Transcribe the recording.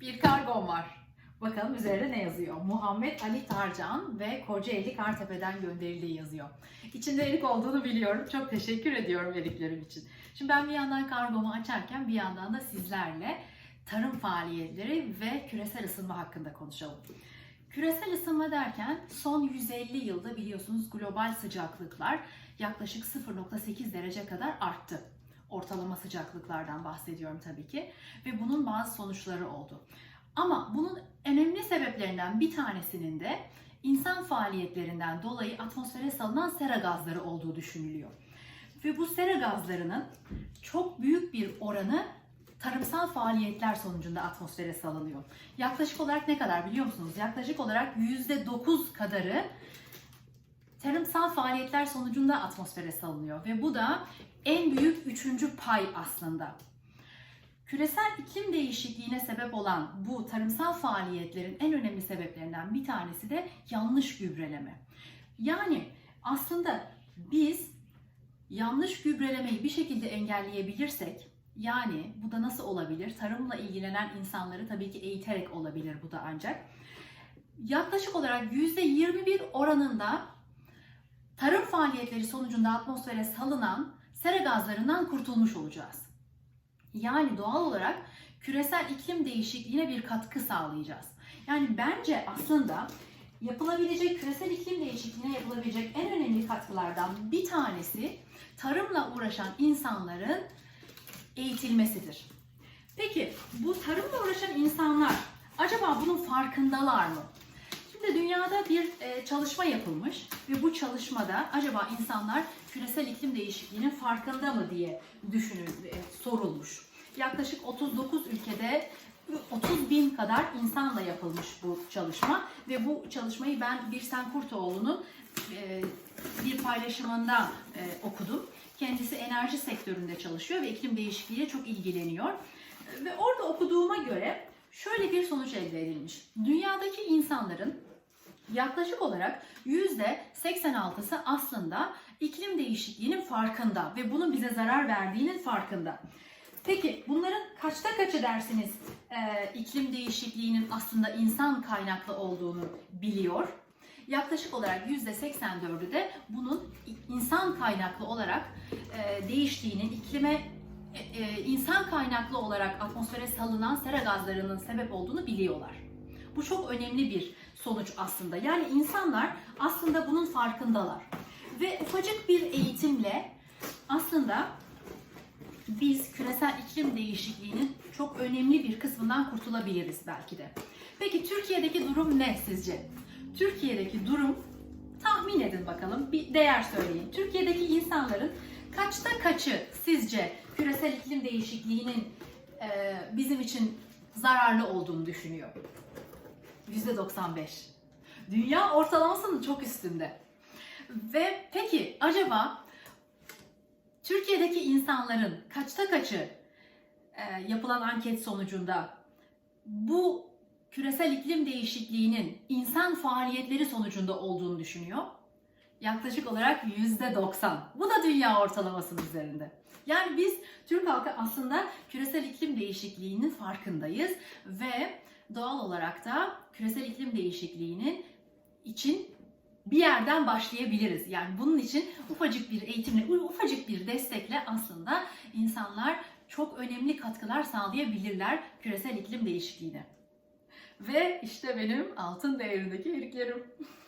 Bir kargom var. Bakalım üzerinde ne yazıyor? Muhammed Ali Tarcan ve Kocaeli Kartepe'den gönderildiği yazıyor. İçinde erik olduğunu biliyorum. Çok teşekkür ediyorum eriklerim için. Şimdi ben bir yandan kargomu açarken bir yandan da sizlerle tarım faaliyetleri ve küresel ısınma hakkında konuşalım. Küresel ısınma derken son 150 yılda biliyorsunuz global sıcaklıklar yaklaşık 0.8 derece kadar arttı. Ortalama sıcaklıklardan bahsediyorum tabii ki ve bunun bazı sonuçları oldu. Ama bunun önemli sebeplerinden bir tanesinin de insan faaliyetlerinden dolayı atmosfere salınan sera gazları olduğu düşünülüyor. Ve bu sera gazlarının çok büyük bir oranı tarımsal faaliyetler sonucunda atmosfere salınıyor. Yaklaşık olarak ne kadar biliyor musunuz? Yaklaşık olarak %9 kadarı tarımsal faaliyetler sonucunda atmosfere salınıyor ve bu da en büyük üçüncü pay aslında. Küresel iklim değişikliğine sebep olan bu tarımsal faaliyetlerin en önemli sebeplerinden bir tanesi de yanlış gübreleme. Yani aslında biz yanlış gübrelemeyi bir şekilde engelleyebilirsek yani bu da nasıl olabilir? Tarımla ilgilenen insanları tabii ki eğiterek olabilir bu da ancak. Yaklaşık olarak %21 oranında faaliyetleri sonucunda atmosfere salınan sera gazlarından kurtulmuş olacağız. Yani doğal olarak küresel iklim değişikliğine bir katkı sağlayacağız. Yani bence aslında yapılabilecek küresel iklim değişikliğine yapılabilecek en önemli katkılardan bir tanesi tarımla uğraşan insanların eğitilmesidir. Peki bu tarımla uğraşan insanlar acaba bunun farkındalar mı? Şimdi dünyada bir e, çalışma yapılmış ve bu çalışmada acaba insanlar küresel iklim değişikliğinin farkında mı diye düşünül, e, sorulmuş. Yaklaşık 39 ülkede 30 bin kadar insanla yapılmış bu çalışma ve bu çalışmayı ben Birsen Kurtoğlu'nun e, bir paylaşımında okudum. Kendisi enerji sektöründe çalışıyor ve iklim değişikliğiyle çok ilgileniyor. Ve orada okuduğuma göre şöyle bir sonuç elde edilmiş. Dünyadaki insanların yaklaşık olarak %86'sı aslında iklim değişikliğinin farkında ve bunun bize zarar verdiğinin farkında. Peki bunların kaçta kaçı dersiniz e, iklim değişikliğinin aslında insan kaynaklı olduğunu biliyor? Yaklaşık olarak %84'ü de bunun insan kaynaklı olarak e, değiştiğinin, iklime e, e, insan kaynaklı olarak atmosfere salınan sera gazlarının sebep olduğunu biliyorlar. Bu çok önemli bir sonuç aslında. Yani insanlar aslında bunun farkındalar. Ve ufacık bir eğitimle aslında biz küresel iklim değişikliğinin çok önemli bir kısmından kurtulabiliriz belki de. Peki Türkiye'deki durum ne sizce? Türkiye'deki durum tahmin edin bakalım bir değer söyleyin. Türkiye'deki insanların kaçta kaçı sizce küresel iklim değişikliğinin e, bizim için zararlı olduğunu düşünüyor? %95. Dünya ortalamasının çok üstünde. Ve peki acaba Türkiye'deki insanların kaçta kaçı e, yapılan anket sonucunda bu küresel iklim değişikliğinin insan faaliyetleri sonucunda olduğunu düşünüyor? Yaklaşık olarak %90. Bu da dünya ortalamasının üzerinde. Yani biz Türk halkı aslında küresel iklim değişikliğinin farkındayız ve doğal olarak da küresel iklim değişikliğinin için bir yerden başlayabiliriz. Yani bunun için ufacık bir eğitimle, ufacık bir destekle aslında insanlar çok önemli katkılar sağlayabilirler küresel iklim değişikliğine. Ve işte benim altın değerindeki eriklerim.